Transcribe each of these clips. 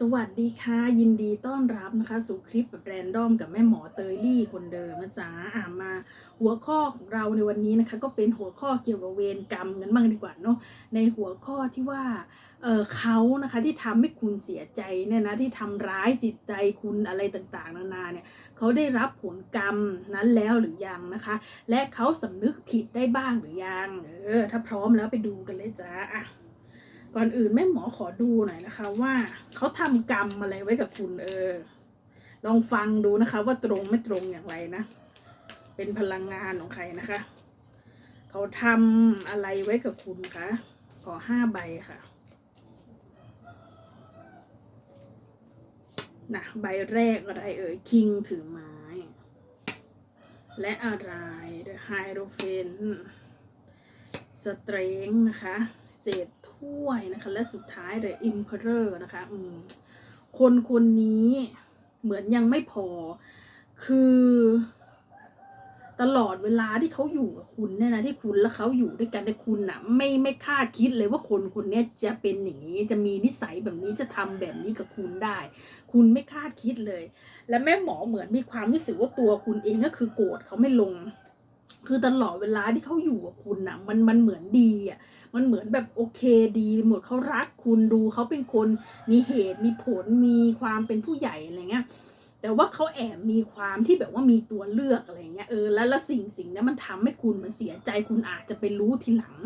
สวัสดีค่ะ ยินดีต้อนรับนะคะ สู่คลิปแบบแรนดอมกับแม่หมอเตยลี่คนเดิมนะจ๊ะอ่ามาหัวข้อของเราในวันนี้นะคะ ก็เป็นหัวข้อเกี่ยวกับเวรกรรมกันบ้างดีกว่าเนาะในหัวข้อที่ว่าเออเขานะคะที่ทำให้คุณเสียใจเนี่ยนะที่ทำร้ายจิตใจคุณอะไรต่างๆ นานาเนี่ยเขาได้รับผลกรรมนั้นแล้วหรือยังนะคะ และเขาสำนึกผิดได้บ้างหรือยังเออถ้าพร้อมแล้วไปดูกันเลยจ้าอะ ก่อนอื่นแม่หมอขอดูหน่อยนะคะ ว่าเขาทำกรรมอะไรไว้กับคุณเออ ลองฟังดูนะคะ ว่าตรงไม่ตรงอย่างไรนะ เป็นพลังงานของใครนะคะ เขาทำอะไรไว้กับคุณคะขอห้าใบค่ะนะใบแรกอะไรเอ่ยคิงถือไม้ และอะไร The Hierophant สเตรงนะคะ เจ็ดถ้วยนะคะ และสุดท้าย The Emperor นะคะอืคนคนนี้เหมือนยังไม่พอ คือตลอดเวลาที่เขาอยู่กับคุณเนี่ยนะที่คุณและเขาอยู่ด้วยกันในยคุณน่ะ ไม่ไม่คาดคิดเลยว่าคนคนนี้จะเป็นอย่างนี้ จะมีนิสัยแบบนี้จะทำแบบนี้กับคุณได้ คุณไม่คาดคิดเลย และแม่หมอเหมือนมีความรู้สึกว่าตัวคุณเองก็คือโกรธเขาไม่ลง คือตลอดเวลาที่เขาอยู่กับคุณน่ะมันมันเหมือนดีอะมันเหมือนแบบโอเคดีไปหมดเขารักคุณดูเขาเป็นคนมีเหตุมีผลมีความเป็นผู้ใหญ่อะไรเงี้ยแต่ว่าเขาแอบมีความที่แบบว่ามีตัวเลือกอะไรเงี้ยเออแล้วแล้วสิ่งสิ่งนี้นมันทำให้คุณมันเสียใจคุณอาจจะไปรู้ทีหลัง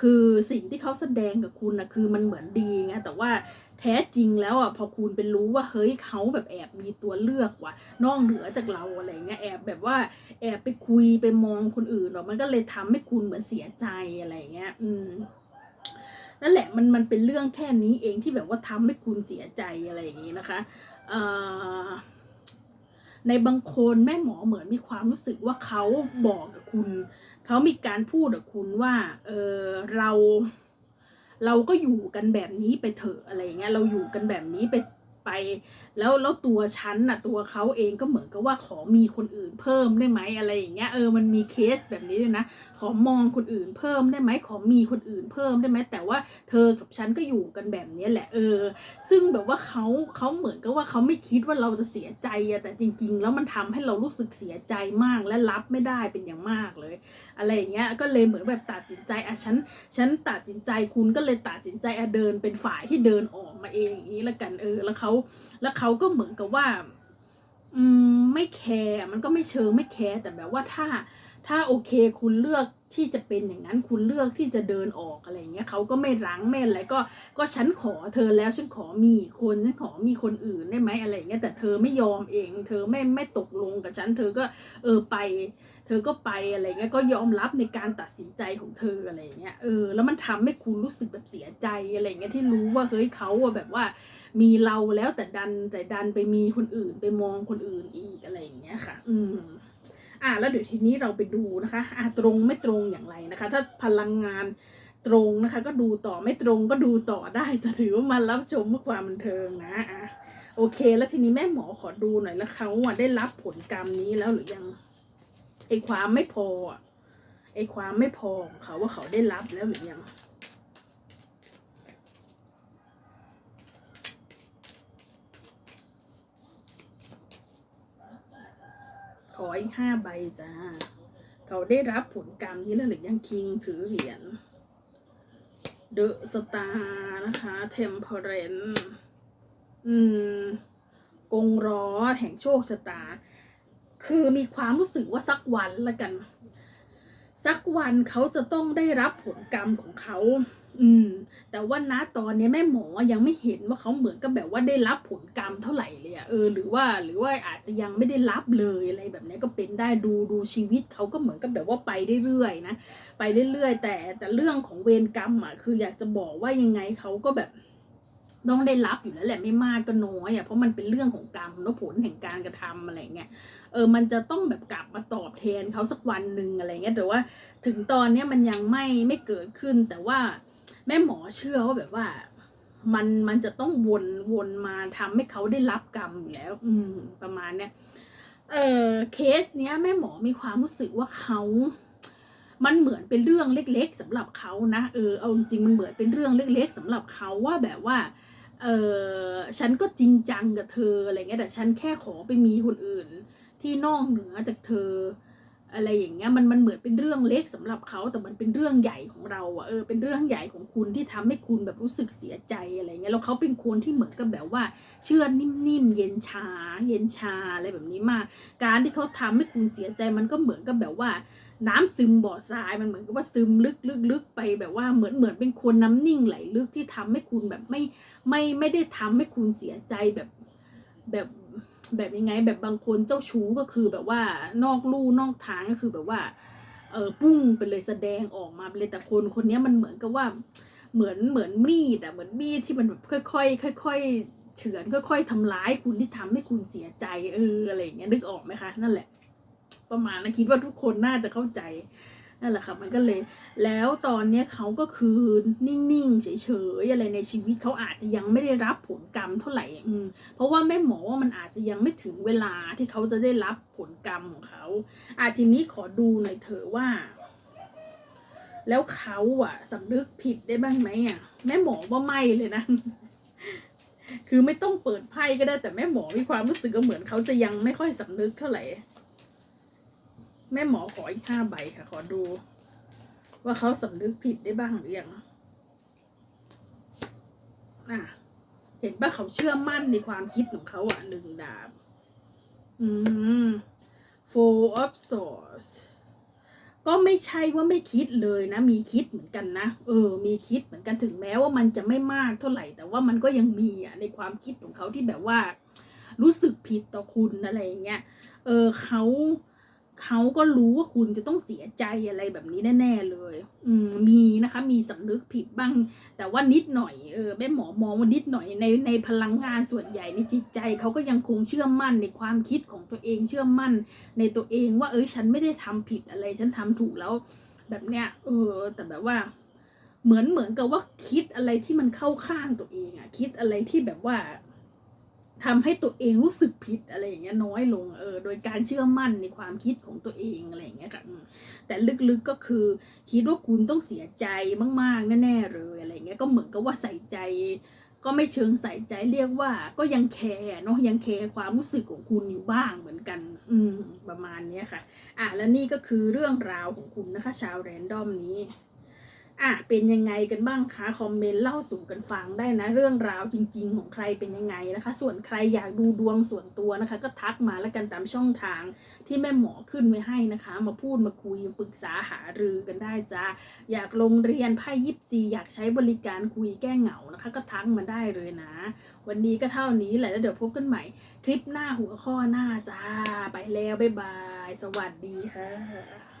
คือสิ่งที่เขาแสดงกับคุณนะคือมันเหมือนดีไงแต่ว่า แท้จริงแล้วอะพอคุณเป็นรู้ว่าเฮ้ยเขาแบบแอบมีตัวเลือกว่ะนอกเหนือจากเราอะไรเงี้ยแอบแบบว่าแอบไปคุยไปมองคนอื่นหรอกมันก็เลยทำให้คุณเหมือนเสียใจอะไรเงี้ย อืมนั่นแหละมันมันเป็นเรื่องแค่นี้เองที่แบบว่าทำให้คุณเสียใจอะไรอย่างนี้นะคะเอ่อในบางคนแม่หมอเหมือนมีความรู้สึกว่าเขาบอกกับคุณ เขามีการพูดกับคุณว่า เออเรา เราก็อยู่กันแบบนี้ไปเถอะอะไรอย่างเงี้ยเราอยู่กันแบบนี้ไป ไป แล้วแล้วตัวฉันน่ะตัวเขาเองก็เหมือนกับว่าขอมีคนอื่นเพิ่มได้ไหมอะไรอย่างเงี้ยเออมันมีเคสแบบนี้ด้วยนะ ขอมองคนอื่นเพิ่มได้ไหมขอมีคนอื่นเพิ่มได้ไหมแต่ว่าเธอกับฉันก็อยู่กันแบบนี้แหละเออ ซึ่งแบบว่าเขาเขาเหมือนกับว่าเขาไม่คิดว่าเราจะเสียใจอะแต่จริง ๆ แล้วมันทำให้เรารู้สึกเสียใจมากและรับไม่ได้เป็นอย่างมากเลย อะไรอย่างเงี้ยก็เลยเหมือนแบบตัดสินใจอะฉันฉันตัดสินใจคุณก็เลยตัดสินใจอะเดินเป็นฝ่ายที่เดินออกมาเองอย่างนี้ล้วกันเออ แล้วเขาแล้วเขาก็เหมือนกับว่าอืมไม่แคร์มันก็ไม่เชิงไม่แคร์แต่แบบว่าถ้า ถ้าโอเคคุณเลือก ที่จะเป็นอย่างนั้นคุณเลือกที่จะเดินออกอะไรเงี้ยเขาก็ไม่รั้งไม่อะไรก็ก็ฉันขอเธอแล้วฉันขอมีคนฉันขอมีคนอื่นได้ไหมอะไรเงี้ยแต่เธอไม่ยอมเอง เธอไม่ไม่ตกลงกับฉัน เธอก็เออไป เธอก็ไปอะไรเงี้ยก็ยอมรับในการตัดสินใจของเธออะไรเงี้ยเออแล้วมันทำให้คุณรู้สึกแบบเสียใจอะไรเงี้ยที่รู้ว่าเฮ้ยเขาอะแบบว่ามีเราแล้วแต่ดันแต่ดันไปมีคนอื่นไปมองคนอื่นอีกอะไรอย่างเงี้ยค่ะ อืม อะแล้วเดี๋ยวทีนี้เราไปดูนะคะอะตรงไม่ตรงอย่างไรนะคะ ถ้าพลังงานตรงนะคะ ก็ดูต่อไม่ตรงก็ดูต่อได้จะถือว่ามารับชมเพื่อความบันเทิงนะอะโอเค แล้วทีนี้แม่หมอขอดูหน่อยแล้วเขาอะได้รับผลกรรมนี้แล้วหรือยังไอความไม่พออะไอความไม่พอของเขาว่าเขาได้รับแล้วหรือยัง ขออีกห้าใบจ้า เขาได้รับผลกรรมนี้แล้วหรือยังคิงถือเหรียญเดอะสตาร์นะคะเทมเพเรนอืมกงร้อแห่งโชคชะตา คือมีความรู้สึกว่าสักวันละกัน สักวันเขาจะต้องได้รับผลกรรมของเขา อืม แต่ว่าณตอนนี้แม่หมอยังไม่เห็นว่าเขาเหมือนกับแบบว่าได้รับผลกรรมเท่าไหร่เลยอะเออหรือว่าหรือว่าอาจจะยังไม่ได้รับเลยอะไรแบบนี้ก็เป็นได้ดูดูชีวิตเขาก็เหมือนกับแบบว่าไปเรื่อยๆนะไปเรื่อยๆแต่แต่เรื่องของเวรกรรมอะคืออยากจะบอกว่ายังไงเขาก็แบบต้องได้รับอยู่แล้วแหละไม่มากก็น้อยอะเพราะมันเป็นเรื่องของกรรมแล้วผลแห่งการกระทำอะไรเงี้ยเออมันจะต้องแบบกลับมาตอบแทนเขาสักวันหนึ่งอะไรเงี้ยแต่ว่าถึงตอนเนี้ยมันยังไม่ไม่เกิดขึ้นแต่ว่า แม่หมอเชื่อว่าแบบว่า มันมันจะต้องวนวนมาทำให้เขาได้รับกรรมอยู่แล้ว อืม ประมาณเนี้ยเออเคสเนี้ยแม่หมอมีความรู้สึกว่าเขา มันเหมือนเป็นเรื่องเล็ก ๆสำหรับเขานะเออเอาจริงมันเหมือนเป็นเรื่องเล็ก ๆสำหรับเขาว่าแบบว่าเอเออฉันก็จริงจังกับเธออะไรเงี้ยแต่ฉันแค่ขอไปมีคนอื่น ที่นอกเหนือจากเธอ อะไรอย่างเงี้ยมันมันเหมือนเป็นเรื่องเล็กสำหรับเขาแต่มันเป็นเรื่องใหญ่ของเราอะเออเป็นเรื่องใหญ่ของคุณที่ทำให้คุณแบบรู้สึกเสียใจอะไรเงี้ยแล้วเขาเป็นคนที่เหมือนกับแบบว่า เชื่อนิ่มๆเย็นชา เย็นชาอะไรแบบนี้มาก การที่เขาทำให้คุณเสียใจมันก็เหมือนกับแบบว่าน้ำซึมบ่อทรายมันเหมือนกับว่าซึมลึกลึกลึกไปแบบว่าเหมือนเหมือนเป็นคนน้ำนิ่งไหลลึกที่ทำให้คุณแบบไม่ไม่ไม่ได้ทำให้คุณเสียใจแบบแบบ แบบยังไงแบบบางคนเจ้าชู้ก็คือแบบว่านอกลู่นอกทางก็คือแบบว่า เออปุ้งไปเลยแสดงออกมาไปเลยแต่คนคนนี้มันเหมือนกับว่า เหมือนเหมือนมีดอะเหมือนมีดที่มันแบบค่อยๆค่อยๆเฉือนค่อย ๆทำร้ายคุณที่ทำให้คุณเสียใจเอออะไรอย่างเงี้ยนึกออกไหมคะ นั่นแหละ ประมาณนะคิดว่าทุกคนน่าจะเข้าใจ นั่นแหละค่ะมันก็เลย แล้วตอนเนี้ยเขาก็คือนิ่งๆเฉยๆอะไรในชีวิตเขาอาจจะยังไม่ได้รับผลกรรมเท่าไหร่อืมเพราะว่าแม่หมอว่ามันอาจจะยังไม่ถึงเวลาที่เขาจะได้รับผลกรรมของเขาอาทีนี้ขอดูหน่อยเถอะว่า แล้วเขาอะสำนึกผิดได้บ้างไหมอะแม่หมอว่าไม่เลยนะคือไม่ต้องเปิดไพ่ก็ได้แต่แม่หมอมีความรู้สึกก็เหมือนเขาจะยังไม่ค่อยสำนึกเท่าไหร่ แม่หมอขออีกห้าใบค่ะ ขอดู ว่าเขาสำนึกผิดได้บ้างหรือยังอะเห็นป่ะเขาเชื่อมั่นในความคิดของเขาอะหนึ่งดาบ อืม four of swords ก็ไม่ใช่ว่าไม่คิดเลยนะ มีคิดเหมือนกันนะ เออ มีคิดเหมือนกันถึงแม้ว่ามันจะไม่มากเท่าไหร่ แต่ว่ามันก็ยังมีอะในความคิดของเขาที่แบบว่า รู้สึกผิดต่อคุณอะไรอย่างเงี้ย เออเขา เขาก็รู้ว่าคุณจะต้องเสียใจอะไรแบบนี้แน่ ๆเลย อืมมีนะคะ มีสำนึกผิดบ้าง แต่ว่านิดหน่อยเออแม่หมอมองว่านิดหน่อยในในพลังงานส่วนใหญ่ในจิตใจเขาก็ยังคงเชื่อมั่นในความคิดของตัวเองเชื่อมั่น ในตัวเองว่า เอ้ยฉันไม่ได้ทำผิดอะไรฉันทำถูกแล้ว แบบเนี้ยเออ แต่แบบว่า เหมือนเหมือนกับว่าคิดอะไรที่มันเข้าข้างตัวเองอะคิดอะไรที่แบบว่า ทำให้ตัวเองรู้สึกผิดอะไรอย่างเงี้ยน้อยลงเออโดยการเชื่อมั่นในความคิดของตัวเองอะไรอย่างเงี้ยค่ะแต่ลึกๆก็คือคิดว่าคุณต้องเสียใจมากๆแน่ๆเลยอะไรเงี้ยก็เหมือนกับว่าใส่ใจ ก็ไม่เชิงใส่ใจเรียกว่า ก็ยังแคร์เนาะยังแคร์ความรู้สึกของคุณอยู่บ้างเหมือนกัน อืมประมาณเนี้ยค่ะ อะแล้วนี่ก็คือเรื่องราวของคุณนะคะ ชาวแรนดอมนี้ อะเป็นยังไงกันบ้างคะคอมเมนต์เล่าสู่กันฟังได้นะ เรื่องราวจริง ๆ ของใครเป็นยังไงนะคะ ส่วนใครอยากดูดวงส่วนตัวนะคะ ก็ทักมาแล้วกันตามช่องทางที่แม่หมอขึ้นไว้ให้นะคะ มาพูดมาคุยปรึกษาหารือกันได้จ้าอยากลงเรียนไพ่ยิปซีอยากใช้บริการคุยแก้เหงานะคะ ก็ทักมาได้เลยนะ วันนี้ก็เท่านี้แหละแล้วเดี๋ยวพบกันใหม่ คลิปหน้าหัวข้อหน้าจ้าไปแล้วบ๊ายบาย สวัสดีค่ะ